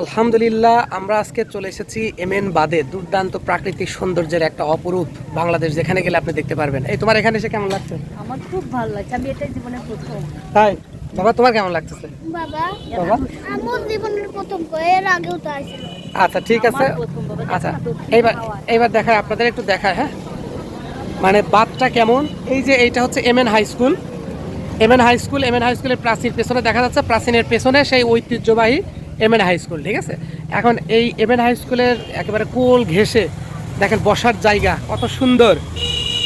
আলহামদুলিল্লাহ আমরা আজকে চলে এসেছি এমএন বাদে দুর্দান্ত প্রাকৃতিক সৌন্দর্যের একটা অপরূপ বাংলাদেশ যেখানে গেলে আপনি দেখতে পারবেন। এই তোমার এখানে এসে কেমন লাগছে? আমার খুব ভালো লাগছে আমি এটাই জীবনে প্রথম। তাই? বাবা তোমার কেমন লাগতেছে? বাবা বাবা? আমার জীবনের প্রথম এর আগেও তো আসছিল আচ্ছা ঠিক আছে। আচ্ছা এইবার এইবার দেখায় আপনাদের একটু দেখায় হ্যাঁ? মানে বাদটা কেমন? এই যে এইটা হচ্ছে MN high school. MN high school MN high স্কুলের প্রাচীর পেছনে দেখা যাচ্ছে প্রাচীনের পেছনে সেই ঐতিহ্যবাহী এমএন হাই স্কুল ঠিক আছে? এখন এই এমএন হাই স্কুলের একেবারে কোল ঘেসে দেখেন বসার জায়গা, কত সুন্দর।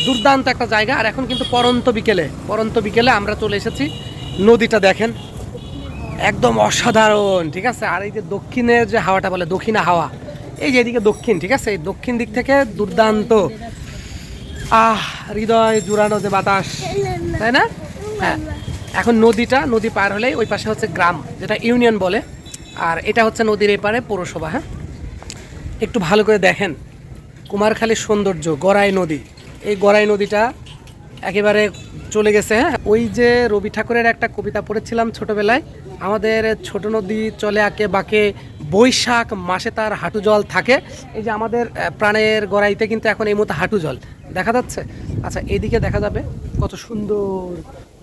দুর্দান্ত একটা জায়গা, আর এখন কিন্তু পরন্ত বিকেলে পরন্ত বিকেলে আমরা চলে এসেছি। নদীটা দেখেন, একদম অসাধারণ, ঠিক আছে? আর এই যে দক্ষিণের যে হাওয়াটা বলে, দক্ষিণা হাওয়া, এই যে এদিকে দক্ষিণ, ঠিক আছে? এই দক্ষিণ দিক থেকে দুর্দান্ত। আহ, হৃদয় জুড়ানো যে বাতাস, তাই না? হ্যাঁ এখন নদীটা, নদী পার হলেই ওই পাশে হচ্ছে গ্রাম, যেটা ইউনিয়ন বলে। আর এটা হচ্ছে নদীর এপারে পৌরসভা হ্যাঁ? একটু ভালো করে দেখেন। কুমারখালীর সৌন্দর্য, গড়াই নদী। এই গড়াই নদীটা একেবারে চলে গেছে হ্যাঁ? ওই যে রবি ঠাকুরের একটা কবিতা পড়েছিলাম ছোটবেলায়, আমাদের ছোট নদী চলে আঁকে বাঁকে, বৈশাখ মাসে তার হাঁটু জল থাকে। এই যে আমাদের প্রাণের গড়াইতে কিন্তু এখন এই মতো হাঁটু জল। দেখা যাচ্ছে? আচ্ছা এইদিকে দেখা যাবে কত সুন্দর,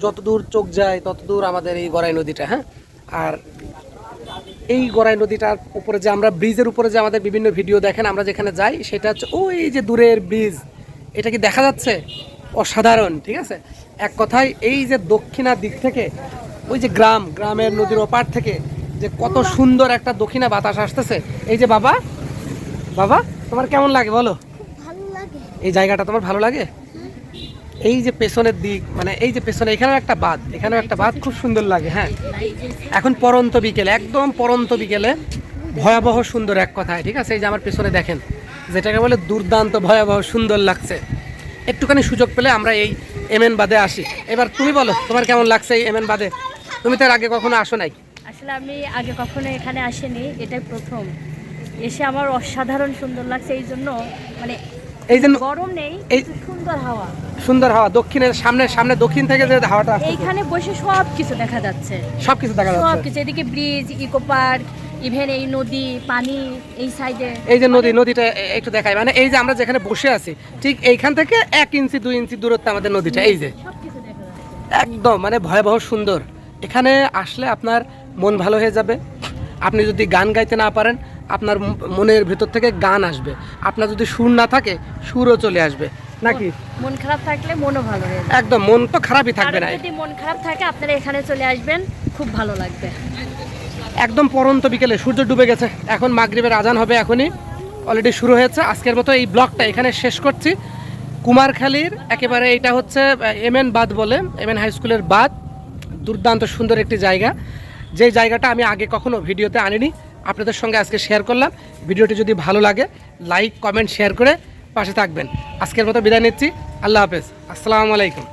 যতদূর চোখ যায় ততদূর আমাদের এই গড়াই নদীটা হ্যাঁ? আর এই গড়াই নদীটার উপরে যে আমরা ব্রিজের উপরে যে আমাদের বিভিন্ন ভিডিও দেখেন আমরা যেখানে যাই সেটা হচ্ছে ওই যে দূরের ব্রিজ। এটা কি দেখা যাচ্ছে? অসাধারণ ঠিক আছে? এক কথায় এই যে দক্ষিণার দিক থেকে ওই যে গ্রাম গ্রামের নদীর ওপার থেকে যে কত সুন্দর একটা দক্ষিণা বাতাস আসতেছে। এই যে বাবা বাবা তোমার কেমন লাগে বলো? এই জায়গাটা তোমার ভালো লাগে? এই যে পেছনের দিক মানে এই যে পেছনে, এখানেও একটা বাদ এখানেও একটা বাদ খুব সুন্দর লাগে হ্যাঁ। এখন পরন্ত বিকেলে, একদম পরন্ত বিকেলে, ভয়াবহ সুন্দর এক কথায়, ঠিক আছে? এই যে আমার পেছনে দেখেন, যেটাকে বলে দুর্দান্ত ভয়াবহ সুন্দর লাগছে। একটুখানি সুযোগ পেলে আমরা এই এমএন বাদে আসি। এবার তুমি বলো, তোমার কেমন লাগছে এই এমএন বাদে তুমি তো আগে কখনো আসো নাই। আসলে আমি আগে কখনো এখানে আসিনি, এটাই প্রথম। এসে আমার অসাধারণ সুন্দর লাগছে, এই জন্য মানে এই যে গরম নেই সুন্দর হাওয়া। সুন্দর হাওয়া দক্ষিণের সামনে সামনে দক্ষিণ থেকে যে হাওয়াটা আসছে। এইখানে বসে সব কিছু দেখা যাচ্ছে। সব কিছু দেখা সব কিছু এদিকে ব্রিজ ইকো পার্ক ইভেন এই নদী পানি এই সাইডে এই যে নদী নদীটা একটু দেখায় মানে এই যে আমরা যেখানে বসে আছি ঠিক এইখান থেকে এক ইঞ্চি দুই ইঞ্চি দূরত্বে আমাদের নদীটা এই যে। সব কিছু দেখা যাচ্ছে। একদম মানে ভয়াবহ সুন্দর। এখানে আসলে আপনার মন ভালো হয়ে যাবে। আপনি যদি গান গাইতে না পারেন আপনার মনের ভেতর থেকে গান আসবে। আপনার যদি সুর না থাকে সুরও চলে আসবে। নাকি? মন খারাপ থাকলে মনও ভালো হয়ে যায়। একদম মন তো খারাপই থাকবে না। যদি মন খারাপ থাকে আপনারা এখানে চলে আসবেন খুব ভালো লাগবে। একদম পরন্ত বিকেলে সূর্য ডুবে গেছে। এখন মাগরিবের আজান হবে এখনই। অলরেডি শুরু হয়েছে। আজকের মতো এই ব্লগটা এখানে শেষ করছি। কুমারখালীর একেবারে এটা হচ্ছে এমএন বাদ বলে এমএন হাই স্কুলের বাদ দুর্দান্ত সুন্দর একটি জায়গা। যে জায়গাটা আমি আগে কখনো ভিডিওতে আনিনি আপনাদের সঙ্গে আজকে শেয়ার করলাম। ভিডিওটি যদি ভালো লাগে লাইক কমেন্ট শেয়ার করে পাশে থাকবেন। আজকের মতো বিদায় নিচ্ছি। আল্লাহ হাফেজ। আসসালামু আলাইকুম।